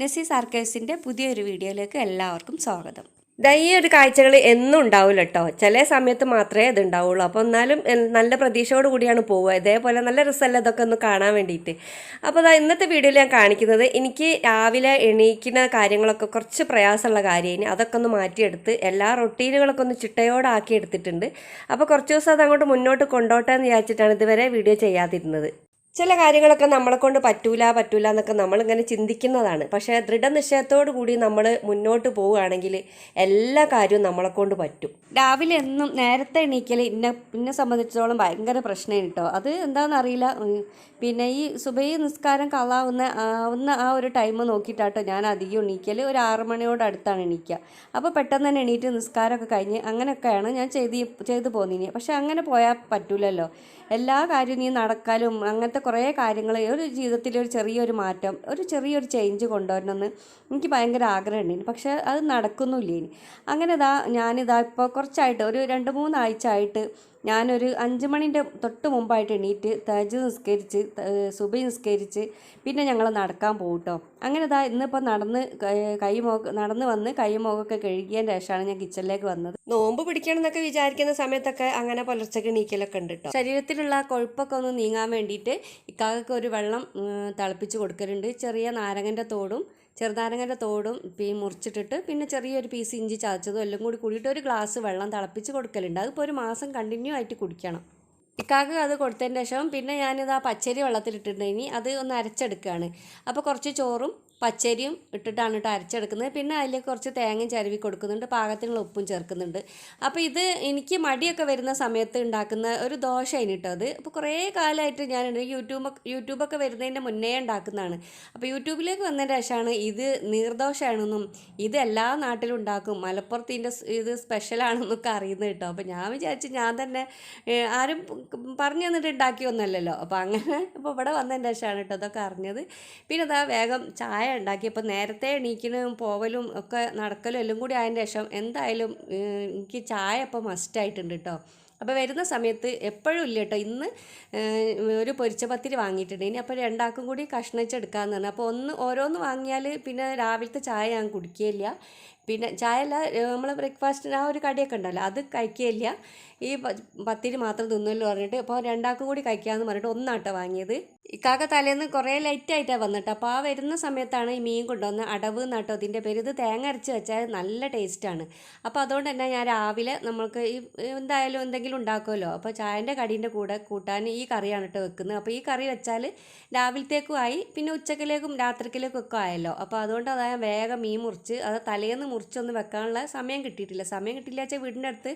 നസീസ് ആർക്കൈവ്സിന്റെ പുതിയൊരു വീഡിയോയിലേക്ക് എല്ലാവർക്കും സ്വാഗതം. ദാ ഒരു കാഴ്ചകൾ എന്നും ഉണ്ടാവില്ല കേട്ടോ ചില സമയത്ത് മാത്രമേ അത് ഉണ്ടാവുള്ളൂ. അപ്പോൾ എന്നാലും നല്ല പ്രതീക്ഷയോട് കൂടിയാണ് പോവുക. ഇതേപോലെ നല്ല റിസൾട്ട് ഇതൊക്കെ ഒന്ന് കാണാൻ വേണ്ടിയിട്ട്. അപ്പോൾ അതാ ഇന്നത്തെ വീഡിയോയിൽ ഞാൻ കാണിക്കുന്നത് എനിക്ക് രാവിലെ എണീക്കുന്ന കാര്യങ്ങളൊക്കെ കുറച്ച് പ്രയാസമുള്ള കാര്യമായി അതൊക്കെ ഒന്ന് മാറ്റിയെടുത്ത് എല്ലാ റൊട്ടീനുകളൊക്കെ ഒന്ന് ചിട്ടയോടാക്കി എടുത്തിട്ടുണ്ട്. അപ്പോൾ കുറച്ച് ദിവസം അത് അങ്ങോട്ട് മുന്നോട്ട് കൊണ്ടോട്ടെ എന്ന് വിചാരിച്ചിട്ടാണ് ഇതുവരെ വീഡിയോ ചെയ്യാതിരുന്നത്. ചില കാര്യങ്ങളൊക്കെ നമ്മളെ കൊണ്ട് പറ്റൂല പറ്റൂല എന്നൊക്കെ നമ്മളിങ്ങനെ ചിന്തിക്കുന്നതാണ്. പക്ഷേ ദൃഢനിശ്ചയത്തോടു കൂടി നമ്മൾ മുന്നോട്ട് പോവുകയാണെങ്കിൽ എല്ലാ കാര്യവും നമ്മളെ കൊണ്ട് പറ്റും. രാവിലെ എന്നും നേരത്തെ എണീക്കൽ ഇന്നെ എന്നെ സംബന്ധിച്ചിടത്തോളം ഭയങ്കര പ്രശ്നമാണ് കേട്ടോ. അത് എന്താണെന്ന് അറിയില്ല. പിന്നെ ഈ സുബൈ നിസ്കാരം കളാവുന്ന ആവുന്ന ആ ഒരു ടൈം നോക്കിയിട്ടാട്ടോ ഞാൻ അധികം എണീക്കൽ ഒരു ആറ് മണിയോട് അടുത്താണ് എണീക്കുക അപ്പോൾ പെട്ടെന്ന് തന്നെ എണീറ്റ് നിസ്കാരമൊക്കെ കഴിഞ്ഞ് അങ്ങനെയൊക്കെയാണ് ഞാൻ ചെയ്ത് ചെയ്തു പോന്നിനി. പക്ഷേ അങ്ങനെ പോയാൽ പറ്റൂലല്ലോ. എല്ലാ കാര്യവും നീ നടക്കാലും അങ്ങനത്തെ കുറേ കാര്യങ്ങൾ ഒരു ജീവിതത്തിൽ ഒരു ചെറിയൊരു മാറ്റം ഒരു ചെറിയൊരു ചേഞ്ച് കൊണ്ടുവരണമെന്ന് എനിക്ക് ഭയങ്കര ആഗ്രഹമുണ്ട്. പക്ഷേ അത് നടക്കുന്നില്ല ഇനി. അങ്ങനെ ഇതാ ഞാനിതാ ഇപ്പോൾ കുറച്ചായിട്ട് ഒരു രണ്ട് മൂന്നാഴ്ച ആയിട്ട് ഞാനൊരു അഞ്ച് മണിന്റെ തൊട്ട് മുമ്പായിട്ട് എണീറ്റ് തജ് നിസ്കരിച്ച് സുബൈ നിസ്കരിച്ച് പിന്നെ ഞങ്ങൾ നടക്കാൻ പോകും കേട്ടോ അങ്ങനെ ഇതാ ഇന്നിപ്പോൾ നടന്ന് കൈമോ നടന്ന് വന്ന് കൈമോകൊക്കെ കഴുകിയ കഴുകിയതിന് ശേഷമാണ് ഞാൻ കിച്ചണിലേക്ക് വന്നത്. നോമ്പ് പിടിക്കണം എന്നൊക്കെ വിചാരിക്കുന്ന സമയത്തൊക്കെ അങ്ങനെ പുലർച്ചയ്ക്ക് എണീക്കലൊക്കെ ഉണ്ട് കേട്ടോ ശരീരത്തിലുള്ള കൊഴുപ്പൊക്കെ ഒന്ന് നീങ്ങാൻ വേണ്ടിയിട്ട് ഇക്കാകൾക്ക് ഒരു വെള്ളം തിളപ്പിച്ച് കൊടുക്കലുണ്ട്. ചെറിയ നാരങ്ങന്റെ തോടും ചെറുനാരങ്ങന്റെ തോടും പിന്നെ മുറിച്ചിട്ടിട്ട് പിന്നെ ചെറിയൊരു പീസ് ഇഞ്ചി ചതച്ചതും എല്ലാം കൂടി കൂടിയിട്ട് ഒരു ഗ്ലാസ് വെള്ളം തിളപ്പിച്ച് കൊടുക്കലുണ്ട്. അതിപ്പോൾ ഒരു മാസം കണ്ടിന്യൂ ആയിട്ട് കുടിക്കണം. ഇക്കാക്ക് അത് കൊടുത്തതിന് ശേഷം പിന്നെ ഞാനിത് ആ പച്ചരി വെള്ളത്തിലിട്ടിട്ടുണ്ടെങ്കിൽ അത് ഒന്ന് അരച്ചെടുക്കുകയാണ്. അപ്പോൾ കുറച്ച് ചോറും പച്ചരിയും ഇട്ടിട്ടാണ് കേട്ടോ അരച്ചെടുക്കുന്നത്. പിന്നെ അതിലേക്ക് കുറച്ച് തേങ്ങയും ചരുവി കൊടുക്കുന്നുണ്ട്. പാകത്തിനുള്ള ഉപ്പും ചേർക്കുന്നുണ്ട്. അപ്പോൾ ഇത് എനിക്ക് മടിയൊക്കെ വരുന്ന സമയത്ത് ഉണ്ടാക്കുന്ന ഒരു ദോശയാണ് കേട്ടോ അത്. അപ്പോൾ കുറേ കാലമായിട്ട് ഞാൻ യൂട്യൂബ് യൂട്യൂബൊക്കെ വരുന്നതിന്റെ മുന്നേ ഉണ്ടാക്കുന്നതാണ്. അപ്പോൾ യൂട്യൂബിലേക്ക് വന്നതിന്റെ ശേഷമാണ് ഇത് നീർദോശയാണെന്നും ഇത് എല്ലാ നാട്ടിലും ഉണ്ടാക്കും. മലപ്പുറത്തിന്റെ ഇത് സ്പെഷ്യലാണെന്നൊക്കെ അറിയുന്നത് കേട്ടോ. അപ്പോൾ ഞാൻ വിചാരിച്ച് ഞാൻ തന്നെ ആരും പറഞ്ഞു തന്നിട്ട് ഉണ്ടാക്കിയൊന്നുമല്ലല്ലോ അപ്പോൾ അങ്ങനെ ഇപ്പോൾ ഇവിടെ വന്നതിന്റെ ശേഷമാണ് കേട്ടോ അതൊക്കെ അറിഞ്ഞത്. പിന്നെ അതാ വേഗം ചായ ഉണ്ടാക്കിയപ്പോൾ നേരത്തെ എണീക്കലും പോവലും ഒക്കെ നടക്കലും എല്ലാം കൂടി ആയതിന്റെ ശേഷം എന്തായാലും എനിക്ക് ചായ ഇപ്പോൾ മസ്റ്റായിട്ടുണ്ട് കേട്ടോ. അപ്പോൾ വരുന്ന സമയത്ത് എപ്പോഴും ഇല്ല കേട്ടോ. ഇന്ന് ഒരു പൊരിച്ച പത്തിരി വാങ്ങിയിട്ടുണ്ട്. ഇനി അപ്പോൾ രണ്ടാക്കും കൂടി കഷ്ണിച്ചെടുക്കാമെന്ന് പറഞ്ഞു. അപ്പോൾ ഒന്ന് ഓരോന്ന് വാങ്ങിയാൽ പിന്നെ രാവിലത്തെ ചായ ഞാൻ കുടിക്കുകയില്ല പിന്നെ ചായ അല്ല നമ്മൾ ബ്രേക്ക്ഫാസ്റ്റിന് ആ ഒരു കടിയൊക്കെ ഉണ്ടല്ലോ അത് കഴിക്കുകയില്ല ഈ പത്തിരി മാത്രം തിന്നുമല്ലോ പറഞ്ഞിട്ട് അപ്പോൾ രണ്ടാൾക്കും കൂടി കഴിക്കാമെന്ന് പറഞ്ഞിട്ട് ഒന്നാട്ടോ വാങ്ങിയത്. ഇക്കാക്ക തലേന്ന് കുറേ ലൈറ്റ് ആയിട്ടാണ് വന്നിട്ട്. അപ്പോൾ ആ വരുന്ന സമയത്താണ് ഈ മീൻ കൊണ്ടുവന്ന് അടവ് നട്ടോ. ഇതിന്റെ പേര് ഇത് തേങ്ങ അരച്ച് വെച്ചാൽ നല്ല ടേസ്റ്റാണ് അപ്പോൾ അതുകൊണ്ട് തന്നെ ഞാൻ രാവിലെ നമ്മൾക്ക് ഈ എന്തായാലും എന്തെങ്കിലും ഉണ്ടാക്കുമല്ലോ. അപ്പോൾ ചായന്റെ കടീന്റെ കൂടെ കൂട്ടാൻ ഈ കറിയാണ് കേട്ടോ വെക്കുന്നത്. അപ്പോൾ ഈ കറി വെച്ചാൽ രാവിലത്തേക്കും ആയി പിന്നെ ഉച്ചക്കിലേക്കും രാത്രിക്കിലേക്കും ഒക്കെ ആയല്ലോ. അപ്പോൾ അതുകൊണ്ട് അതാ വേഗം മീൻ മുറിച്ച് അത് തലേന്ന് മുറിച്ചൊന്ന് വെക്കാനുള്ള സമയം കിട്ടിയിട്ടില്ല. സമയം കിട്ടില്ല വെച്ചാൽ വീടിന്റെ അടുത്ത്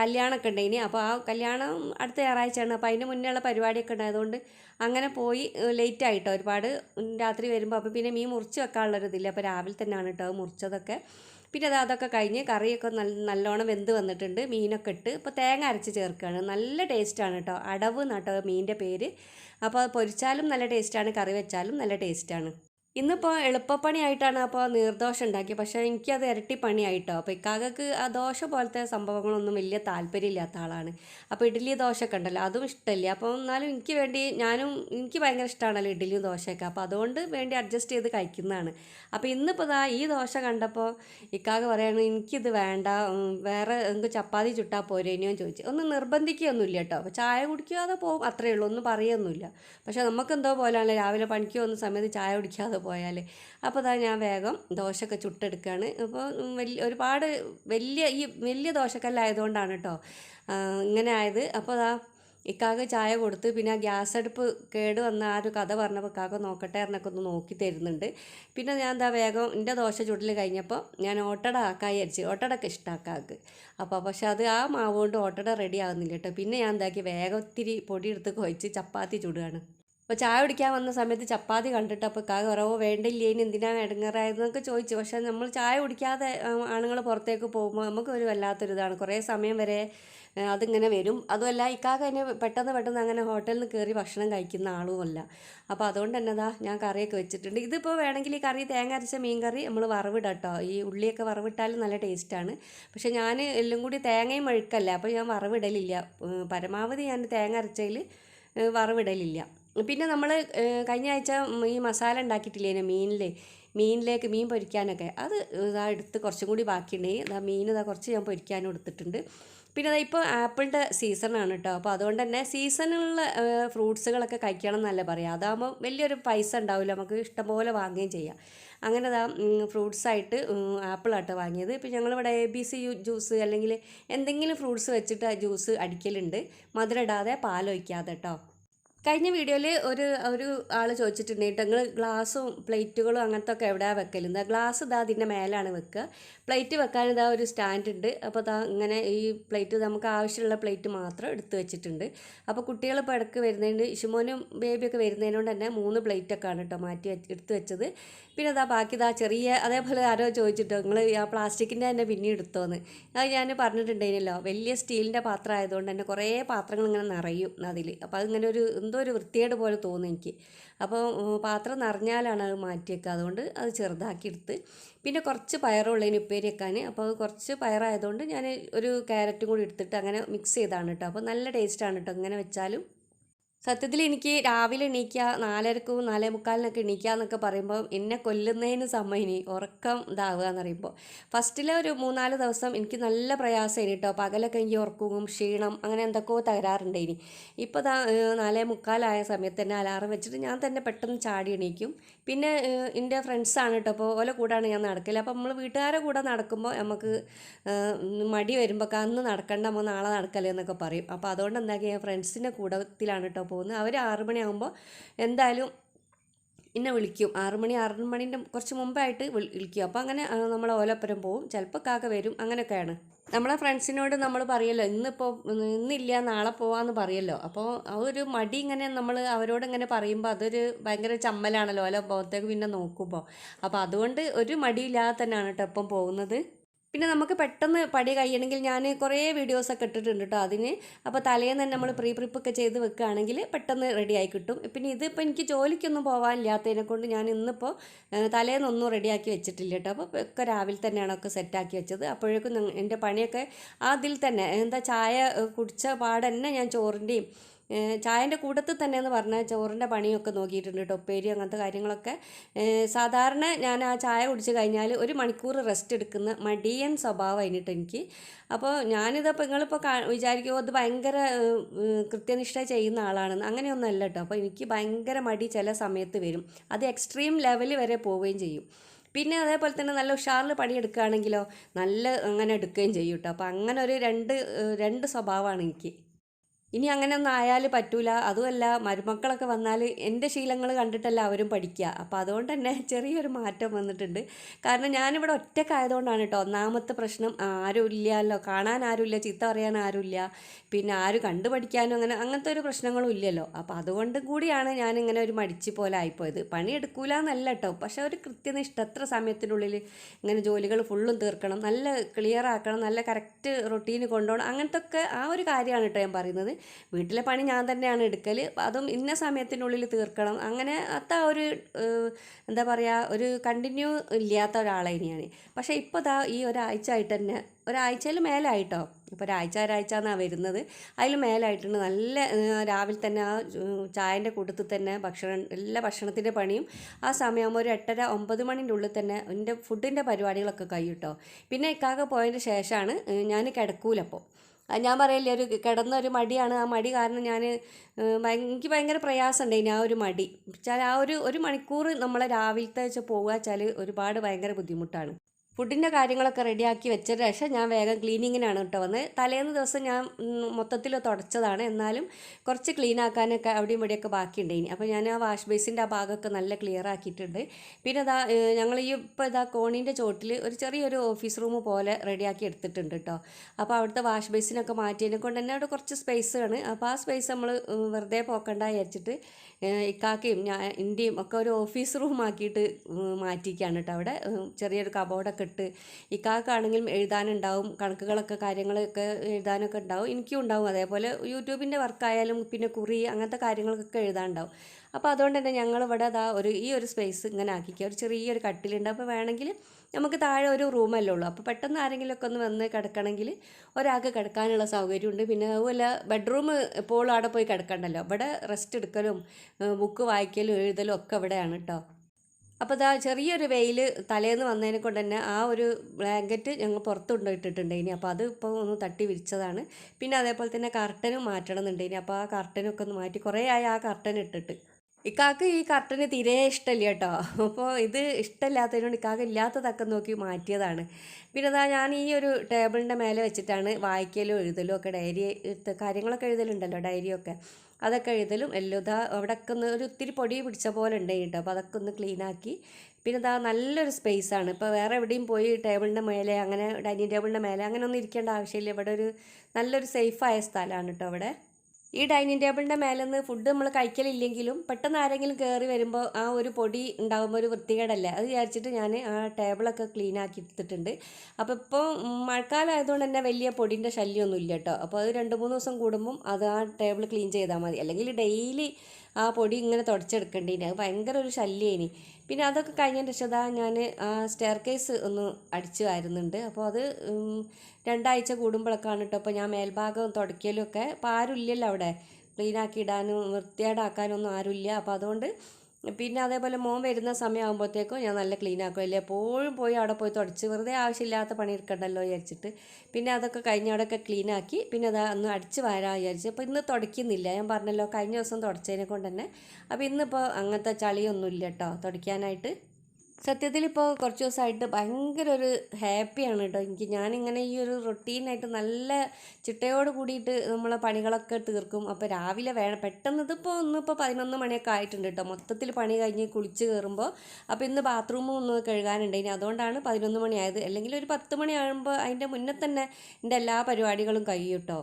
കല്യാണമൊക്കെ ഉണ്ട് ഇനി. അപ്പോൾ ആ കല്യാണം അടുത്ത ഞായറാഴ്ചയാണ്. അപ്പോൾ അതിന് മുന്നേ ഉള്ള പരിപാടിയൊക്കെ ഉണ്ടായതുകൊണ്ട് അങ്ങനെ പോയി ലേറ്റ് ആയിട്ടോ. ഒരുപാട് രാത്രി വരുമ്പോൾ അപ്പോൾ പിന്നെ മീൻ മുറിച്ച് വെക്കാനുള്ളൊരിതില്ല അപ്പോൾ രാവിലെ തന്നെയാണ് കേട്ടോ മുറിച്ചതൊക്കെ. പിന്നെ അത് അതൊക്കെ കഴിഞ്ഞ് കറിയൊക്കെ നല്ല നല്ലോണം വെന്ത് വന്നിട്ടുണ്ട്. മീനൊക്കെ ഇട്ട് ഇപ്പോൾ തേങ്ങ അരച്ച് ചേർക്കുകയാണ്. നല്ല ടേസ്റ്റാണ് കേട്ടോ. അടവ് എന്നാട്ടോ മീനിന്റെ പേര്. അപ്പോൾ അത് പൊരിച്ചാലും നല്ല ടേസ്റ്റാണ്. കറി വെച്ചാലും നല്ല ടേസ്റ്റാണ്. ഇന്നിപ്പോൾ എളുപ്പപ്പണിയായിട്ടാണ് അപ്പോൾ നീർദോശ ഉണ്ടാക്കിയത് പക്ഷേ എനിക്കത് ഇരട്ടി പണിയായിട്ടോ അപ്പോൾ ഇക്കാകക്ക് ആ ദോശ പോലത്തെ സംഭവങ്ങളൊന്നും വലിയ താല്പര്യമില്ലാത്ത ആളാണ്. അപ്പോൾ ഇഡ്ഡലി ദോശയൊക്കെ ഉണ്ടല്ലോ അതും ഇഷ്ടമല്ല അപ്പോൾ എന്നാലും എനിക്ക് വേണ്ടി ഞാനും എനിക്ക് ഭയങ്കര ഇഷ്ടമാണല്ലോ ഇഡ്ഡലിയും ദോശയൊക്കെ. അപ്പോൾ അതുകൊണ്ട് വേണ്ടി അഡ്ജസ്റ്റ് ചെയ്ത് കഴിക്കുന്നതാണ്. അപ്പോൾ ഇന്നിപ്പോൾ ഇതാ ഈ ദോശ കണ്ടപ്പോൾ ഇക്കാക പറയാണ് എനിക്കിത് വേണ്ട. വേറെ എന്ത് ചപ്പാത്തി ചുട്ടാൽ പോരേനെയോ ചോദിച്ചു. ഒന്ന് നിർബന്ധിക്കുകയൊന്നുമില്ല കേട്ടോ. അപ്പോൾ ചായ കുടിക്കുക അതോ പോകും അത്രയേ ഉള്ളൂ. ഒന്നും പറയുകയൊന്നുമില്ല പക്ഷേ നമുക്കെന്തോ പോലെയാണ് രാവിലെ പണിക്ക് പോകുന്ന സമയത്ത് ചായ കുടിക്കാതെ പോയാൽ അപ്പോൾ അതാ ഞാൻ വേഗം ദോശയൊക്കെ ചുട്ടെടുക്കുകയാണ് അപ്പോൾ വലിയ ഒരുപാട് വലിയ ഈ വലിയ ദോശക്കല്ലായതുകൊണ്ടാണ് കേട്ടോ ഇങ്ങനെ ആയത്. അപ്പോൾ അതാ ഇക്കാക്ക് ചായ കൊടുത്ത് പിന്നെ ആ ഗ്യാസ് അടുപ്പ് കേട് വന്ന ആ ഒരു കഥ പറഞ്ഞപ്പോൾ ഇക്കാക്ക നോക്കട്ടെ എന്നൊക്കെ ഒന്ന് നോക്കി തരുന്നുണ്ട്. പിന്നെ ഞാൻ എന്താ വേഗം എന്റെ ദോശ ചുടൽ കഴിഞ്ഞപ്പോൾ ഞാൻ ഓട്ടട ആക്കായി അരിച്ച് ഓട്ടടൊക്കെ ഇഷ്ടമാക്കാക്ക് അപ്പോൾ പക്ഷെ അത് ആ മാവ് കൊണ്ട് ഓട്ടട റെഡി ആകുന്നില്ല കേട്ടോ. പിന്നെ ഞാൻ എന്താക്കി വേഗം ഒത്തിരി പൊടി എടുത്ത് കുഴച്ച് ചപ്പാത്തി ചുടുകയാണ്. അപ്പോൾ ചായ കുടിക്കാൻ വന്ന സമയത്ത് ചപ്പാത്തി കണ്ടിട്ട് അപ്പോൾ കാ കുറവോ വേണ്ടില്ലേ ഇനി എന്തിനാണ് ഇടങ്ങാറായതെന്നൊക്കെ ചോദിച്ചു. പക്ഷേ നമ്മൾ ചായ കുടിക്കാതെ ആണുങ്ങൾ പുറത്തേക്ക് പോകുമ്പോൾ നമുക്ക് ഒരു വല്ലാത്തൊരിതാണ്. കുറേ സമയം വരെ അതിങ്ങനെ വരും. അതുമല്ല ഇക്കാക്ക തന്നെ പെട്ടെന്ന് പെട്ടെന്ന് അങ്ങനെ ഹോട്ടലിൽ നിന്ന് കയറി ഭക്ഷണം കഴിക്കുന്ന ആളുമല്ല അപ്പോൾ അതുകൊണ്ട് തന്നെ ദാ ഞാൻ കറിയൊക്കെ വെച്ചിട്ടുണ്ട്. ഇതിപ്പോൾ വേണമെങ്കിൽ ഈ കറി തേങ്ങ അരച്ച മീൻ കറി നമ്മൾ വറവിടാം കേട്ടോ ഈ ഉള്ളിയൊക്കെ വറവിട്ടാലും നല്ല ടേസ്റ്റാണ്. പക്ഷേ ഞാൻ എല്ലാം കൂടി തേങ്ങയും മെഴുക്കല്ല അപ്പോൾ ഞാൻ വറവിടലില്ല. പരമാവധി ഞാൻ തേങ്ങ അരച്ചതിൽ വറവിടലില്ല. പിന്നെ നമ്മൾ കഴിഞ്ഞ ആഴ്ച ഈ മസാല ഉണ്ടാക്കിയിട്ടില്ലേ മീനിൽ മീനിലേക്ക് മീൻ പൊരിക്കാനൊക്കെ. അത് ഇതാ എടുത്ത് കുറച്ചും കൂടി ബാക്കിയുണ്ടെങ്കിൽ ഇതാ മീൻ ഇതാ കുറച്ച് ഞാൻ പൊരിക്കാനും എടുത്തിട്ടുണ്ട്. പിന്നെ അതാ ഇപ്പോൾ ആപ്പിളിന്റെ സീസണാണ് കേട്ടോ അപ്പോൾ അതുകൊണ്ട് തന്നെ സീസണിലുള്ള ഫ്രൂട്ട്സുകളൊക്കെ കഴിക്കണം എന്നല്ല പറയാം. അതാകുമ്പോൾ വലിയൊരു പൈസ ഉണ്ടാവില്ല നമുക്ക് ഇഷ്ടംപോലെ വാങ്ങുകയും ചെയ്യാം. അങ്ങനെ അതാ ഫ്രൂട്ട്സായിട്ട് ആപ്പിളാട്ടോ വാങ്ങിയത്. ഇപ്പോൾ ഞങ്ങളിവിടെ എ ബി സി ജ്യൂസ് അല്ലെങ്കിൽ എന്തെങ്കിലും ഫ്രൂട്ട്സ് വെച്ചിട്ട് ആ ജ്യൂസ് അടിക്കലുണ്ട്. മധുരം ഇടാതെ പാലൊഴിക്കാതെ കേട്ടോ കഴിഞ്ഞ വീഡിയോയിൽ ഒരു ഒരു ആൾ ചോദിച്ചിട്ടുണ്ട് നിങ്ങൾ ഗ്ലാസും പ്ലേറ്റുകളും അങ്ങനത്തെ ഒക്കെ എവിടെയാണ് വെക്കലുന്നത് ഗ്ലാസ് ഇതാ അതിന്റെ മേലാണ് വെക്കുക പ്ലേറ്റ് വെക്കാൻ ഇതാ ഒരു സ്റ്റാൻഡ് ഉണ്ട് അപ്പോൾ ഇതാ ഇങ്ങനെ ഈ പ്ലേറ്റ് നമുക്ക് ആവശ്യമുള്ള പ്ലേറ്റ് മാത്രം എടുത്ത് വെച്ചിട്ടുണ്ട്. അപ്പോൾ കുട്ടികൾ ഇപ്പോൾ ഇടയ്ക്ക് വരുന്നതിന് ഇഷുമോനും ബേബിയൊക്കെ വരുന്നതിനോട് തന്നെ മൂന്ന് പ്ലേറ്റൊക്കെ ആണ് കേട്ടോ മാറ്റി എടുത്ത് വെച്ചത്. പിന്നെ അതാ ബാക്കി ഇതാ ചെറിയ അതേപോലെ ആരോ ചോദിച്ചിട്ടോ നിങ്ങൾ ആ പ്ലാസ്റ്റിക്കിന്റെ തന്നെ പിന്നെ എടുത്തോന്ന്. അത് ഞാൻ പറഞ്ഞിട്ടുണ്ടായിരുന്നല്ലോ വലിയ സ്റ്റീലിന്റെ പാത്രം ആയതുകൊണ്ട് തന്നെ കുറേ പാത്രങ്ങൾ ഇങ്ങനെ നിറയും അതിൽ അപ്പോൾ അതിങ്ങനെ ഒരു എന്തോ ഒരു വൃത്തികേട് പോലെ തോന്നും എനിക്ക്. അപ്പോൾ പാത്രം നിറഞ്ഞാലാണ് അത് മാറ്റി വെക്കുക അതുകൊണ്ട് അത് ചെറുതാക്കി എടുത്ത് പിന്നെ കുറച്ച് പയറുള്ളതിന് ഉപ്പേരി വെക്കാൻ. അപ്പോൾ അത് കുറച്ച് പയറായതുകൊണ്ട് ഞാൻ ഒരു ക്യാരറ്റും കൂടി എടുത്തിട്ട് അങ്ങനെ മിക്സ് ചെയ്താണ് കേട്ടോ അപ്പോൾ നല്ല ടേസ്റ്റാണ് കേട്ടോ ഇങ്ങനെ വെച്ചാലും സത്യത്തിൽ എനിക്ക് രാവിലെ എണീക്കുക നാലരക്കും നാലേ മുക്കാലിനൊക്കെ എണീക്കുക എന്നൊക്കെ പറയുമ്പോൾ എന്നെ കൊല്ലുന്നതിന് സമയം ഇനി ഉറക്കം ഇതാവുക എന്ന് പറയുമ്പോൾ. ഫസ്റ്റിലെ ഒരു മൂന്നാൽ ദിവസം എനിക്ക് നല്ല പ്രയാസമായിരുന്നു കേട്ടോ. പകലൊക്കെ എനിക്ക് ഉറക്കവും ക്ഷീണം അങ്ങനെ എന്തൊക്കെയോ തകരാറുണ്ടായിനി ഇപ്പോൾ ഏഹ്, നാലേ മുക്കാലായ സമയത്ത് തന്നെ അലാറം വെച്ചിട്ട് ഞാൻ തന്നെ പെട്ടെന്ന് ചാടി എണീക്കും. പിന്നെ എന്റെ ഫ്രണ്ട്സാണ് കേട്ടോ. അപ്പോൾ ഓല കൂടാണ് ഞാൻ നടക്കില്ല അപ്പോൾ നമ്മൾ വീട്ടുകാരെ കൂടെ നടക്കുമ്പോൾ നമുക്ക് മടി വരുമ്പോൾ അന്ന് നടക്കണ്ട നമ്മൾ നാളെ നടക്കല്ലേ എന്നൊക്കെ പറയും. അപ്പോൾ അതുകൊണ്ട് എന്താക്കി ഞാൻ ഫ്രണ്ട്സിന്റെ കൂടത്തിലാണ് കേട്ടോ പോകുന്നത്. അവർ ആറു മണിയാകുമ്പോൾ എന്തായാലും എന്നെ വിളിക്കും. ആറു മണി ആറ് മണിന്റെ കുറച്ച് മുമ്പായിട്ട് വിളി- വിളിക്കും. അപ്പോൾ അങ്ങനെ നമ്മൾ ഓലപ്പുരം പോവും. ചിലപ്പോൾ കാക്ക വരും. അങ്ങനെയൊക്കെയാണ് നമ്മളെ ഫ്രണ്ട്സിനോട് നമ്മൾ പറയല്ലോ ഇന്നിപ്പോൾ ഇന്നില്ല നാളെ പോവാന്ന് പറയല്ലോ. അപ്പോൾ ആ ഒരു മടി ഇങ്ങനെ നമ്മൾ അവരോട് ഇങ്ങനെ പറയുമ്പോൾ അതൊരു ഭയങ്കര ചമ്മലാണല്ലോ. ഓല പോകത്തേക്ക് പിന്നെ നോക്കുമ്പോൾ അപ്പോൾ അതുകൊണ്ട് ഒരു മടിയില്ലാതെ തന്നെയാണ് കേട്ടോ ഇപ്പം പോകുന്നത്. പിന്നെ നമുക്ക് പെട്ടെന്ന് പടി കഴിയണമെങ്കിൽ ഞാൻ കുറേ വീഡിയോസൊക്കെ ഇട്ടിട്ടുണ്ട് കേട്ടോ അതിന്. അപ്പോൾ തലേന്ന് തന്നെ നമ്മൾ പ്രീ പ്രിപ്പൊക്കെ ചെയ്ത് വെക്കുകയാണെങ്കിൽ പെട്ടെന്ന് റെഡിയായി കിട്ടും. പിന്നെ ഇതിപ്പോൾ എനിക്ക് ജോലിക്കൊന്നും പോകാനില്ലാത്തതിനെ കൊണ്ട് ഞാൻ ഇന്നിപ്പോൾ തലേന്നൊന്നും റെഡിയാക്കി വെച്ചിട്ടില്ല കേട്ടോ അപ്പോൾ ഒക്കെ രാവിലെ തന്നെയാണ് ഒക്കെ സെറ്റാക്കി വെച്ചത്. അപ്പോഴേക്കും എന്റെ പണിയൊക്കെ അതിൽ തന്നെ എന്താ ചായ കുടിച്ച പാടന്നെ ഞാൻ ചോറിന്റെയും ചായന്റെ കൂട്ടത്തിൽ തന്നെ എന്ന് പറഞ്ഞാൽ ചോറിന്റെ പണിയൊക്കെ നോക്കിയിട്ടുണ്ട് കേട്ടോ ഉപ്പേരി അങ്ങനത്തെ കാര്യങ്ങളൊക്കെ. സാധാരണ ഞാൻ ആ ചായ കുടിച്ച് കഴിഞ്ഞാൽ ഒരു മണിക്കൂർ റെസ്റ്റ് എടുക്കുന്ന മടിയൻ സ്വഭാവം അതിനിട്ട് എനിക്ക്. അപ്പോൾ ഞാനിതപ്പോൾ നിങ്ങളിപ്പോൾ വിചാരിക്കുമോ അത് ഭയങ്കര കൃത്യനിഷ്ഠ ചെയ്യുന്ന ആളാണെന്ന്? അങ്ങനെയൊന്നും അല്ല കേട്ടോ. അപ്പോൾ എനിക്ക് ഭയങ്കര മടി ചില സമയത്ത് വരും. അത് എക്സ്ട്രീം ലെവൽ വരെ പോവുകയും ചെയ്യും. പിന്നെ അതേപോലെ തന്നെ നല്ല ഉഷാറിൽ പണിയെടുക്കുകയാണെങ്കിലോ നല്ല അങ്ങനെ എടുക്കുകയും ചെയ്യും കേട്ടോ. അപ്പോൾ അങ്ങനെ ഒരു രണ്ട് രണ്ട് സ്വഭാവമാണ് എനിക്ക്. ഇനി അങ്ങനെ ഒന്നും ആയാൽ പറ്റൂല. അതുമല്ല മരുമക്കളൊക്കെ വന്നാൽ എന്റെ ശീലങ്ങൾ കണ്ടിട്ടല്ല അവരും പഠിക്കുക അപ്പോൾ അതുകൊണ്ട് തന്നെ ചെറിയൊരു മാറ്റം വന്നിട്ടുണ്ട്. കാരണം ഞാനിവിടെ ഒറ്റക്കായതുകൊണ്ടാണ് കേട്ടോ ഒന്നാമത്തെ പ്രശ്നം ആരും ഇല്ലല്ലോ കാണാൻ ആരുമില്ല ചീത്ത പറയാൻ ആരുമില്ല. പിന്നെ ആരും കണ്ടു പഠിക്കാനും അങ്ങനെ അങ്ങനത്തെ ഒരു പ്രശ്നങ്ങളും ഇല്ലല്ലോ. അപ്പോൾ അതുകൊണ്ട് കൂടിയാണ് ഞാനിങ്ങനെ ഒരു മടിച്ച് പോലെ ആയിപ്പോയത്. പണി എടുക്കൂല എന്നല്ല കേട്ടോ പക്ഷേ ഒരു കൃത്യനിഷ്ഠ എത്ര സമയത്തിനുള്ളിൽ ഇങ്ങനെ ജോലികൾ ഫുള്ളും തീർക്കണം നല്ല ക്ലിയർ ആക്കണം നല്ല കറക്റ്റ് റൊട്ടീന് കൊണ്ടുപോകണം അങ്ങനത്തെ ഒക്കെ ആ ഒരു കാര്യമാണ് കേട്ടോ ഞാൻ പറയുന്നത്. വീട്ടിലെ പണി ഞാൻ തന്നെയാണ് എടുക്കൽ അതും ഇന്ന സമയത്തിനുള്ളിൽ തീർക്കണം. അങ്ങനെ അത്ത ഒരു എന്താ പറയുക ഒരു കണ്ടിന്യൂ ഇല്ലാത്ത ഒരാളെ ഇനിയാണ് പക്ഷേ ഇപ്പോൾ ദാ ഈ ഒരാഴ്ച ആയിട്ട് തന്നെ ഒരാഴ്ചയിൽ മേലായിട്ടോ? ഇപ്പോൾ ഒരാഴ്ച ഒരാഴ്ച എന്നാണ് വരുന്നത്. അതിൽ മേലായിട്ടുണ്ട്. നല്ല രാവിലെ തന്നെ ആ ചായന്റെ കൂട്ടത്തിൽ തന്നെ ഭക്ഷണം എല്ലാ ഭക്ഷണത്തിന്റെ പണിയും ആ സമയമാകുമ്പോൾ ഒരു എട്ടര ഒമ്പത് മണിന്റെ ഉള്ളിൽ തന്നെ എന്റെ ഫുഡിന്റെ പരിപാടികളൊക്കെ കഴിയും കേട്ടോ പിന്നെ ഇക്കാക്ക പോയതിന് ശേഷമാണ് ഞാൻ കിടക്കൂലപ്പോൾ ഞാൻ പറയല്ലേ ഒരു കിടന്ന ഒരു മടിയാണ്. ആ മടി കാരണം ഞാൻ എനിക്ക് ഭയങ്കര പ്രയാസമുണ്ട് ഇനി ആ ഒരു മടി. വെച്ചാൽ ആ ഒരു ഒരു മണിക്കൂർ നമ്മളെ രാവിലത്തെ വെച്ച് പോകുക വെച്ചാൽ ഒരുപാട് ഭയങ്കര ബുദ്ധിമുട്ടാണ്. ഫുഡിന്റെ കാര്യങ്ങളൊക്കെ റെഡിയാക്കി വെച്ചതിന് ശേഷം ഞാൻ വേഗം ക്ലീനിങ്ങിനാണ് കേട്ടോ വന്നത് തലേന്ന് ദിവസം ഞാൻ മൊത്തത്തിൽ തുടച്ചതാണ്. എന്നാലും കുറച്ച് ക്ലീൻ ആക്കാനൊക്കെ അവിടെയും ഇവിടെയൊക്കെ ബാക്കിയുണ്ട് ഇനി. അപ്പോൾ ഞാൻ ആ വാഷ് ബേസിന്റെ ആ ഭാഗമൊക്കെ നല്ല ക്ലിയർ ആക്കിയിട്ടുണ്ട്. പിന്നെ ഏഹ്, ഞങ്ങൾ ഈ ഇപ്പോൾ ഇതാ കോണീന്റെ ചോട്ടിൽ ഒരു ചെറിയൊരു ഓഫീസ് റൂം പോലെ റെഡിയാക്കി എടുത്തിട്ടുണ്ട് കേട്ടോ. അപ്പോൾ അവിടുത്തെ വാഷ് ബേസിനൊക്കെ മാറ്റിയതിനെ കൊണ്ട് തന്നെ അവിടെ കുറച്ച് സ്പേസ് ആണ്. അപ്പോൾ ആ സ്പേസ് നമ്മൾ വെറുതെ പോക്കണ്ട വിചാരിച്ചിട്ട് ഇക്കാക്കയും ഞാൻ ഇന്ത്യയും ഒക്കെ ഒരു ഓഫീസ് റൂം ആക്കിയിട്ട് മാറ്റിക്കാണ് കേട്ടോ അവിടെ. ചെറിയൊരു കബോർഡൊക്കെ ഇട്ട് ഇക്കാക്കാണെങ്കിലും എഴുതാനുണ്ടാവും കണക്കുകളൊക്കെ കാര്യങ്ങളൊക്കെ എഴുതാനൊക്കെ ഉണ്ടാവും. എനിക്കും ഉണ്ടാവും. അതേപോലെ യൂട്യൂബിന്റെ വർക്കായാലും പിന്നെ കുറി അങ്ങനത്തെ കാര്യങ്ങൾക്കൊക്കെ എഴുതാനുണ്ടാവും. അപ്പോൾ അതുകൊണ്ട് തന്നെ ഞങ്ങളിവിടെ അതാ ഒരു ഈ ഒരു സ്പേസ് ഇങ്ങനെ ആക്കിക്കുക. ഒരു ചെറിയൊരു കട്ടിലുണ്ട്. അപ്പോൾ വേണമെങ്കിൽ നമുക്ക് താഴെ ഒരു റൂമല്ലേ ഉള്ളൂ. അപ്പോൾ പെട്ടെന്ന് ആരെങ്കിലുമൊക്കെ ഒന്ന് വന്ന് കിടക്കണമെങ്കിൽ ഒരാൾക്ക് കിടക്കാനുള്ള സൗകര്യമുണ്ട്. പിന്നെ അതുപോലെ ബെഡ്റൂം എപ്പോഴും അവിടെ പോയി കിടക്കണ്ടല്ലോ. ഇവിടെ റെസ്റ്റ് എടുക്കലും ബുക്ക് വായിക്കലും എഴുതലും ഒക്കെ ഇവിടെയാണ് കേട്ടോ. അപ്പോൾ ഇതാ ചെറിയൊരു വെയിൽ തലേന്ന് വന്നതിനെ കൊണ്ട് തന്നെ ആ ഒരു ബ്ലാങ്കറ്റ് ഞങ്ങൾ പുറത്ത് കൊണ്ടുപോയിട്ടിട്ടുണ്ട് ഇനി അപ്പോൾ അത് ഇപ്പോൾ ഒന്ന് തട്ടി വിരിച്ചതാണ്. പിന്നെ അതേപോലെ തന്നെ കർട്ടനും മാറ്റണം എന്നുണ്ട് ഇനി അപ്പോൾ ആ കർട്ടനൊക്കെ ഒന്ന് മാറ്റി. കുറേ ആയി ആ കർട്ടൻ ഇട്ടിട്ട്. ഇക്കാക്ക് ഈ കർട്ടന് തീരെ ഇഷ്ടമില്ല കേട്ടോ. അപ്പോൾ ഇത് ഇഷ്ടമില്ലാത്തതിനോട് ഇക്കാക്ക് ഇല്ലാത്തതൊക്കെ നോക്കി മാറ്റിയതാണ്. പിന്നെ അതാ ഞാൻ ഈ ഒരു ടേബിളിന്റെ മേലെ വെച്ചിട്ടാണ് വായിക്കലും എഴുതലും ഒക്കെ ഡയറി കാര്യങ്ങളൊക്കെ എഴുതലുണ്ടല്ലോ ഡയറിയൊക്കെ. അതൊക്കെ എഴുതലും എല്ലാം ഇതാ അവിടെയൊക്കെ ഒന്ന് ഒരു ഒത്തിരി പൊടി പിടിച്ച പോലെ ഉണ്ട് കേട്ടോ. അപ്പോൾ അതൊക്കെ ഒന്ന് ക്ലീനാക്കി പിന്നെ ഇതാ നല്ലൊരു സ്പേസാണ്. ഇപ്പോൾ വേറെ എവിടെയും പോയി ടേബിളിന്റെ മേലെ അങ്ങനെ ഡൈനിങ് ടേബിളിന്റെ മേലെ അങ്ങനെ ഒന്നും ഇരിക്കേണ്ട ആവശ്യമില്ല. ഇവിടെ ഒരു നല്ലൊരു സേഫായ സ്ഥലമാണ് കേട്ടോ അവിടെ. ഈ ഡൈനിങ് ടേബിളിന്റെ മേലെ നിന്ന് ഫുഡ് നമ്മൾ കഴിക്കലില്ലെങ്കിലും പെട്ടെന്ന് ആരെങ്കിലും കയറി വരുമ്പോൾ ആ ഒരു പൊടി ഉണ്ടാകുമ്പോൾ ഒരു വൃത്തികേടല്ലേ? അത് വിചാരിച്ചിട്ട് ഞാൻ ആ ടേബിളൊക്കെ ക്ലീൻ ആക്കി എടുത്തിട്ടുണ്ട്. അപ്പോൾ ഇപ്പോൾ മഴക്കാലം ആയതുകൊണ്ട് തന്നെ വലിയ പൊടിന്റെ ശല്യമൊന്നുമില്ല കേട്ടോ. അപ്പോൾ അത് രണ്ട് മൂന്ന് ദിവസം കൂടുമ്പം അത് ആ ടേബിൾ ക്ലീൻ ചെയ്താൽ മതി. അല്ലെങ്കിൽ ഡെയിലി ആ പൊടി ഇങ്ങനെ തുടച്ചെടുക്കേണ്ടിന്. അത് ഭയങ്കര ഒരു ശല്യമേനി പിന്നെ അതൊക്കെ കഴിഞ്ഞതിന് ശേഷം ഞാൻ ആ സ്റ്റെയർ കേസ് ഒന്ന് അടിച്ചു വരുന്നുണ്ട്. അപ്പോൾ അത് രണ്ടാഴ്ച കൂടുമ്പോഴൊക്കെയാണ് കേട്ടോ അപ്പോൾ ഞാൻ മേൽഭാഗം തുടയ്ക്കലും ഒക്കെ. അപ്പോൾ ആരുമില്ലല്ലോ അവിടെ. ക്ലീനാക്കി ഇടാനും വൃത്തികേടാക്കാനും ഒന്നും ആരുമില്ല അപ്പോൾ അതുകൊണ്ട് പിന്നെ അതേപോലെ മോൻ വരുന്ന സമയമാകുമ്പോഴത്തേക്കും ഞാൻ നല്ല ക്ലീൻ ആക്കും. അല്ലേ? എപ്പോഴും പോയി അവിടെ പോയി തുടച്ച് വെറുതെ ആവശ്യമില്ലാത്ത പണി എടുക്കണ്ടല്ലോ വിചാരിച്ചിട്ട്. പിന്നെ അതൊക്കെ കഴിഞ്ഞ അവിടെയൊക്കെ ക്ലീൻ ആക്കി. പിന്നെ അത് ഒന്ന് അടിച്ച് വാരാ വിചാരിച്ചു. അപ്പോൾ ഇന്ന് തുടയ്ക്കുന്നില്ല. ഞാൻ പറഞ്ഞല്ലോ കഴിഞ്ഞ ദിവസം തുടച്ചതിനെ കൊണ്ട് തന്നെ. അപ്പോൾ ഇന്നിപ്പോൾ അങ്ങനത്തെ ചളിയൊന്നുമില്ല കേട്ടോ തുടയ്ക്കാനായിട്ട്. സത്യത്തിൽ ഇപ്പോൾ കുറച്ച് ദിവസമായിട്ട് ഭയങ്കര ഒരു ഹാപ്പിയാണ് കേട്ടോ എനിക്ക് ഞാനിങ്ങനെ ഈ ഒരു റൊട്ടീനായിട്ട് നല്ല ചിട്ടയോട് കൂടിയിട്ട് നമ്മളെ പണികളൊക്കെ തീർക്കും. അപ്പോൾ രാവിലെ വേണം പെട്ടെന്ന് ഇതിപ്പോൾ ഇന്നിപ്പോൾ പതിനൊന്ന് മണിയൊക്കെ ആയിട്ടുണ്ട് കേട്ടോ മൊത്തത്തിൽ പണി കഴിഞ്ഞ് കുളിച്ച് കയറുമ്പോൾ അപ്പോൾ ഇന്ന് ബാത്റൂമും ഒന്ന് കഴുകാനുണ്ട്. ഇനി അതുകൊണ്ടാണ് പതിനൊന്ന് മണിയായത്. അല്ലെങ്കിൽ ഒരു പത്ത് മണിയാകുമ്പോൾ അതിന്റെ മുന്നേ തന്നെ എന്റെ എല്ലാ പരിപാടികളും കഴിയും കേട്ടോ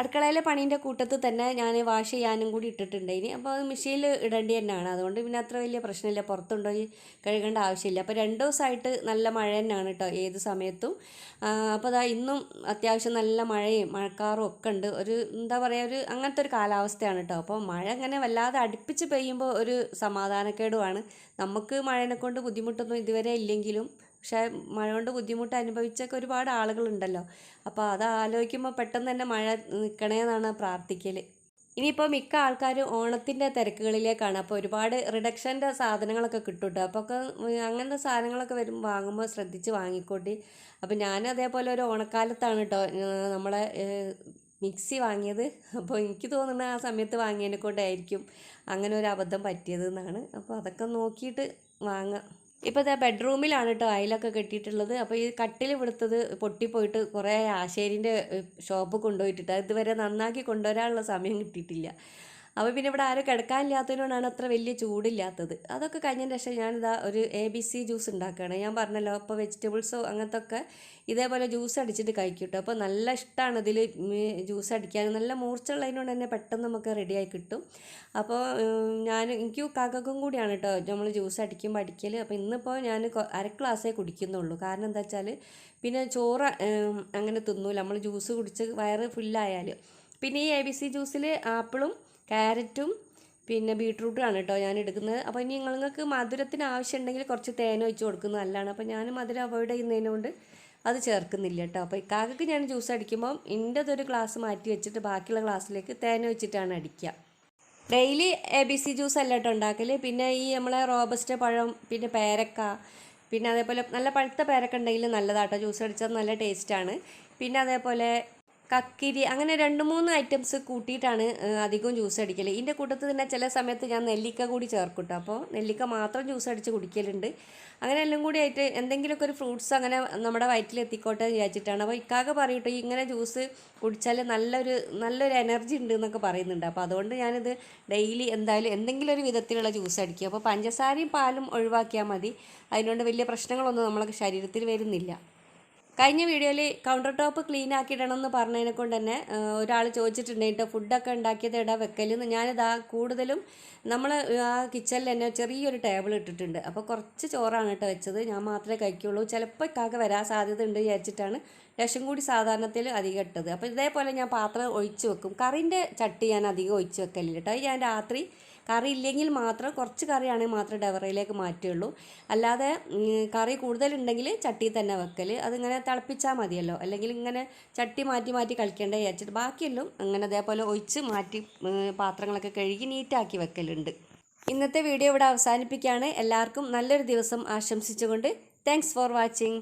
അടുക്കളയിലെ പണീന്റെ കൂട്ടത്ത് തന്നെ ഞാൻ വാഷ് ചെയ്യാനും കൂടി ഇട്ടിട്ടുണ്ട്. ഇനി അപ്പോൾ അത് മെഷീനിൽ ഇടേണ്ടി തന്നെയാണ്. അതുകൊണ്ട് പിന്നെ അത്ര വലിയ പ്രശ്നമില്ല. പുറത്തുകൊണ്ടുപോയി കഴുകേണ്ട ആവശ്യമില്ല. അപ്പോൾ രണ്ട് ദിവസമായിട്ട് നല്ല മഴ തന്നെയാണ് കേട്ടോ ഏത് സമയത്തും. അപ്പോൾ അതാ ഇന്നും അത്യാവശ്യം നല്ല മഴയും മഴക്കാറും ഒക്കെ ഉണ്ട്. ഒരു എന്താ പറയുക ഒരു അങ്ങനത്തെ ഒരു കാലാവസ്ഥയാണ് കേട്ടോ. അപ്പോൾ മഴ ഇങ്ങനെ വല്ലാതെ അടുപ്പിച്ച് പെയ്യുമ്പോൾ ഒരു സമാധാനക്കേടുമാണ് നമുക്ക് മഴേനെ കൊണ്ട് ബുദ്ധിമുട്ടൊന്നും ഇതുവരെ ഇല്ലെങ്കിലും പക്ഷേ മഴ കൊണ്ട് ബുദ്ധിമുട്ട് അനുഭവിച്ചൊക്കെ ഒരുപാട് ആളുകളുണ്ടല്ലോ. അപ്പോൾ അത് ആലോചിക്കുമ്പോൾ പെട്ടെന്ന് തന്നെ മഴ നിൽക്കണേന്നാണ് പ്രാർത്ഥിക്കൽ ഇനിയിപ്പോൾ മിക്ക ആൾക്കാരും ഓണത്തിന്റെ തിരക്കുകളിലേക്കാണ്. അപ്പോൾ ഒരുപാട് റിഡക്ഷന്റെ സാധനങ്ങളൊക്കെ കിട്ടും കേട്ടോ അപ്പോൾ ഒക്കെ അങ്ങനത്തെ സാധനങ്ങളൊക്കെ വരും വാങ്ങുമ്പോൾ ശ്രദ്ധിച്ച് വാങ്ങിക്കോട്ടി. അപ്പോൾ ഞാൻ അതേപോലെ ഒരു ഓണക്കാലത്താണ് കേട്ടോ നമ്മളെ മിക്സി വാങ്ങിയത്. അപ്പോൾ എനിക്ക് തോന്നുന്നത് ആ സമയത്ത് വാങ്ങിയതിനെ കൊണ്ടായിരിക്കും അങ്ങനെ ഒരു അബദ്ധം പറ്റിയത് എന്നാണ് അപ്പോൾ അതൊക്കെ നോക്കിയിട്ട് വാങ്ങാം. ഇപ്പോൾ ഇതാ ബെഡ്റൂമിലാണ് കേട്ടോ അയലൊക്കെ കെട്ടിയിട്ടുള്ളത്. അപ്പോൾ ഈ കട്ടിൽ വിടുത്തത് പൊട്ടിപ്പോയിട്ട് കുറേ ആശേരിന്റെ ഷോപ്പ് കൊണ്ടുപോയിട്ടിട്ട് ഇതുവരെ നന്നാക്കി കൊണ്ടുവരാനുള്ള സമയം കിട്ടിയിട്ടില്ല. അപ്പോൾ പിന്നെ ഇവിടെ ആരും കിടക്കാനില്ലാത്തതിനോടാണ് അത്ര വലിയ ചൂടില്ലാത്തത്. അതൊക്കെ കഴിഞ്ഞതിന് ശേഷം ഞാനിതാ ഒരു എ ബി സി ജ്യൂസ് ഉണ്ടാക്കുകയാണ്. ഞാൻ പറഞ്ഞല്ലോ അപ്പോൾ വെജിറ്റബിൾസോ അങ്ങനത്തെ ഒക്കെ ഇതേപോലെ ജ്യൂസ് അടിച്ചിട്ട് കഴിക്കും അപ്പോൾ നല്ല ഇഷ്ടമാണ് ഇതിൽ ജ്യൂസ് അടിക്കാൻ. നല്ല മൂർച്ചുള്ളതിനോട് തന്നെ പെട്ടെന്ന് നമുക്ക് റെഡിയായി കിട്ടും. അപ്പോൾ ഞാൻ എനിക്കും കാക്കക്കും കൂടിയാണ് കേട്ടോ നമ്മൾ ജ്യൂസ് അടിക്കുമ്പോൾ അടിക്കൽ അപ്പോൾ ഇന്നിപ്പോൾ ഞാൻ അര ഗ്ലാസ്സേ കുടിക്കുന്നുള്ളൂ. കാരണം എന്താ വെച്ചാൽ പിന്നെ ചോറ് അങ്ങനെ തിന്നൂല. നമ്മൾ ജ്യൂസ് കുടിച്ച് വയറ് ഫുള്ളായാൽ പിന്നെ ഈ എ ബി സി ജ്യൂസിൽ ആപ്പിളും ക്യാരറ്റും പിന്നെ ബീട്രൂട്ടുമാണ് കേട്ടോ ഞാൻ എടുക്കുന്നത്. അപ്പോൾ ഇനി നിങ്ങൾക്ക് മധുരത്തിന് ആവശ്യമുണ്ടെങ്കിൽ കുറച്ച് തേൻ ഒഴിച്ച് കൊടുക്കുന്നത് നല്ലതാണ്. അപ്പോൾ ഞാൻ മധുരം അവോയ്ഡ് ചെയ്യുന്നതിനോണ്ട് അത് ചേർക്കുന്നില്ല കേട്ടോ. അപ്പോൾ ഇക്കാക്കക്ക് ഞാൻ ജ്യൂസ് അടിക്കുമ്പോൾ എന്റെതൊരു ഗ്ലാസ് മാറ്റി വെച്ചിട്ട് ബാക്കിയുള്ള ഗ്ലാസ്സിലേക്ക് തേൻ ഒഴിച്ചിട്ടാണ് അടിക്കുക. Daily A B C juice അല്ല കേട്ടോ ഉണ്ടാക്കൽ പിന്നെ ഈ നമ്മളെ റോബസ്റ്റ് പഴം പിന്നെ പേരക്ക പിന്നെ അതേപോലെ നല്ല പഴുത്ത പേരക്ക ഉണ്ടെങ്കിൽ നല്ലതാട്ടോ ജ്യൂസ് അടിച്ചാൽ നല്ല ടേസ്റ്റാണ്. പിന്നെ അതേപോലെ കക്കിരി അങ്ങനെ രണ്ട് മൂന്ന് ഐറ്റംസ് കൂട്ടിയിട്ടാണ് അധികം അധികവും ജ്യൂസ് അടിക്കൽ ഇതിന്റെ കൂട്ടത്തിൽ തന്നെ ചില സമയത്ത് ഞാൻ നെല്ലിക്ക കൂടി ചേർക്കും അപ്പോൾ നെല്ലിക്ക മാത്രം ജ്യൂസ് അടിച്ച് കുടിക്കലുണ്ട്. അങ്ങനെ എല്ലാം കൂടി ആയിട്ട് എന്തെങ്കിലുമൊക്കെ ഒരു ഫ്രൂട്ട്സ് അങ്ങനെ നമ്മുടെ വയറ്റിൽ എത്തിക്കോട്ടെ വിചാരിച്ചിട്ടാണ്. അപ്പോൾ ഇക്കാക പറയൂട്ടോ ഇങ്ങനെ ജ്യൂസ് കുടിച്ചാൽ നല്ലൊരു നല്ലൊരു എനർജി ഉണ്ട് എന്നൊക്കെ പറയുന്നുണ്ട്. അപ്പോൾ അതുകൊണ്ട് ഞാനിത് ഡെയിലി എന്തായാലും എന്തെങ്കിലും ഒരു വിധത്തിലുള്ള ജ്യൂസ് അടിക്കും. അപ്പോൾ പഞ്ചസാരയും പാലും ഒഴിവാക്കിയാൽ മതി. അതിനുകൊണ്ട് വലിയ പ്രശ്നങ്ങളൊന്നും നമ്മളെ ശരീരത്തിൽ വരുന്നില്ല. കഴിഞ്ഞ വീഡിയോയിൽ കൗണ്ടർ ടോപ്പ് ക്ലീൻ ആക്കിയിടണം എന്ന് പറഞ്ഞതിനെ കൊണ്ട് തന്നെ ഒരാൾ ചോദിച്ചിട്ടുണ്ട് കേട്ടോ ഫുഡൊക്കെ ഉണ്ടാക്കിയത് ഇടാ വെക്കലെന്ന് ഞാനിതാ കൂടുതലും നമ്മൾ ആ കിച്ചണിൽ തന്നെ ചെറിയൊരു ടേബിൾ ഇട്ടിട്ടുണ്ട്. അപ്പോൾ കുറച്ച് ചോറാണ് കേട്ടോ വെച്ചത്. ഞാൻ മാത്രമേ കഴിക്കുള്ളൂ. ചിലപ്പോൾ കാക്ക വരാൻ സാധ്യത ഉണ്ട് വിചാരിച്ചിട്ടാണ് ലക്ഷം കൂടി സാധാരണത്തിൽ അധികം ഇട്ടത്. അപ്പോൾ ഇതേപോലെ ഞാൻ പാത്രം ഒഴിച്ച് വെക്കും. കറിന്റെ ചട്ടി ഞാൻ അധികം ഒഴിച്ച് വെക്കലില്ല കേട്ടോ. ഞാൻ രാത്രി കറി ഇല്ലെങ്കിൽ മാത്രം കുറച്ച് കറിയാണെങ്കിൽ മാത്രമേ ഡവറയിലേക്ക് മാറ്റുള്ളൂ അല്ലാതെ കറി കൂടുതലുണ്ടെങ്കിൽ ചട്ടി തന്നെ വെക്കൽ. അതിങ്ങനെ തിളപ്പിച്ചാൽ മതിയല്ലോ. അല്ലെങ്കിൽ ഇങ്ങനെ ചട്ടി മാറ്റി മാറ്റി കളിക്കേണ്ട വിചാരിച്ചിട്ട്. ബാക്കിയെല്ലാം അങ്ങനെ അതേപോലെ ഒഴിച്ച് മാറ്റി പാത്രങ്ങളൊക്കെ കഴുകി നീറ്റാക്കി വെക്കലുണ്ട്. ഇന്നത്തെ വീഡിയോ ഇവിടെ അവസാനിപ്പിക്കുകയാണ്. എല്ലാവർക്കും നല്ലൊരു ദിവസം ആശംസിച്ചുകൊണ്ട് താങ്ക്സ് ഫോർ വാച്ചിങ്